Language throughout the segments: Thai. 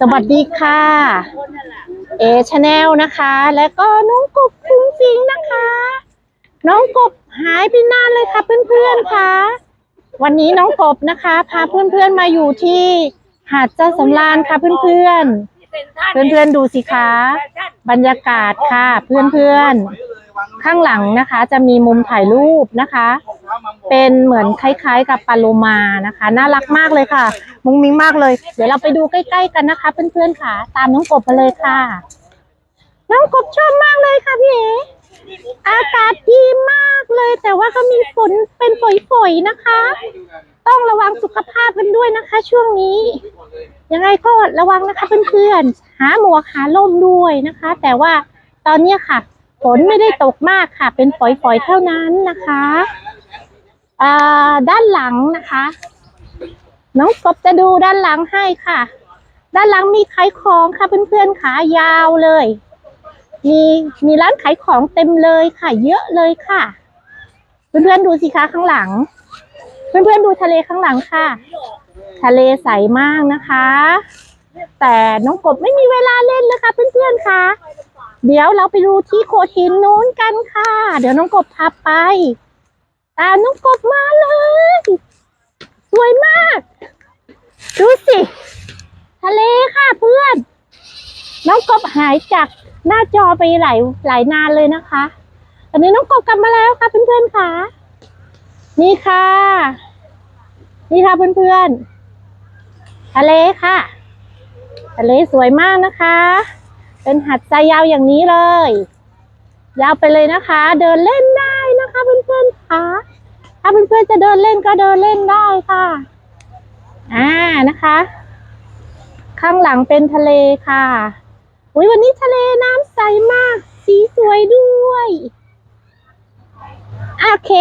สวัสดีค่ะ เอชาแนลนะคะ แล้วก็น้องกบฟุ้งฟิงนะคะ น้องกบหายไปนานเลยค่ะเพื่อนๆค่ะ วันนี้น้องกบนะคะ พาเพื่อนๆมาอยู่ที่หาดเจ้าสำราญค่ะเพื่อนๆ เพื่อนๆดูสิคะบรรยากาศค่ะเพื่อนๆ ข้างหลังนะคะจะมีมุมถ่ายรูปนะคะ เป็นเหมือนคล้ายๆ กับปาโลมานะคะ น่ารักมากเลยค่ะ มุ้งมิ้งมากเลย เดี๋ยวเราไปดูใกล้ๆกันนะคะ เพื่อนๆค่ะ ตามน้องกบมาเลยค่ะ น้องกบชอบมากเลยค่ะพี่เอ๋อากาศดีมากเลย แต่ว่าก็มีฝนเป็นฝอยๆนะคะ ต้องระวังสุขภาพกันด้วยนะคะ ช่วงนี้ยังไงก็ระวังนะคะเพื่อนๆหาหมวกหาล่มด้วยนะคะ แต่ว่าตอนนี้ค่ะ ฝนไม่ได้ตกมากค่ะ เป็นฝอยๆเท่านั้นนะคะอ่าด้านหลังนะคะ น้องกบจะดูด้านหลังให้ค่ะ ด้านหลังมีขายของค่ะเพื่อนๆขายาวเลย มีมีร้านขายของเต็มเลยค่ะ เยอะเลยค่ะ เพื่อนๆดูสิคะข้างหลัง เพื่อนๆดูทะเลข้างหลังค่ะ ทะเลใสมากนะคะ แต่น้องกบไม่มีเวลาเล่นเลยค่ะเพื่อนๆค่ะ เดี๋ยวเราไปดูที่โขดหินนู้นกันค่ะ เดี๋ยวน้องกบพาไปตามน้องกบมาเลย สวยมาก ดูสิ ทะเลค่ะเพื่อน น้องกบหายจากหน้าจอไปหลายหลายนานเลยนะคะ ตอนนี้น้องกบกลับมาแล้วค่ะเพื่อนๆค่ะ นี่ค่ะ นี่ค่ะเพื่อนๆ ทะเลค่ะ ทะเลสวยมากนะคะ เป็นหัดทรายยาวอย่างนี้เลย ยาวไปเลยนะคะ เดินเล่นได้นะคะเพื่อนๆค่ะถ้าเพื่อนๆจะเดินเล่นก็เดินเล่นได้ค่ะ อ่านะคะ ข้างหลังเป็นทะเลค่ะอุ้ยวันนี้ทะเลน้ำใสมาก สีสวยด้วยโอเค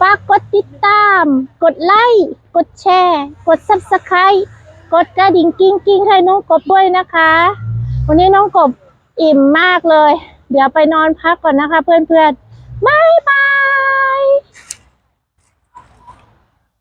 ฝากกดติดตาม กดไลค์ กดแชร์ กด subscribe กดกระดิ่งกิ้งกิ้งให้น้องกบด้วยนะคะ วันนี้น้องกบอิ่มมากเลย เดี๋ยวไปนอนพักก่อนนะคะเพื่อนๆบายบาย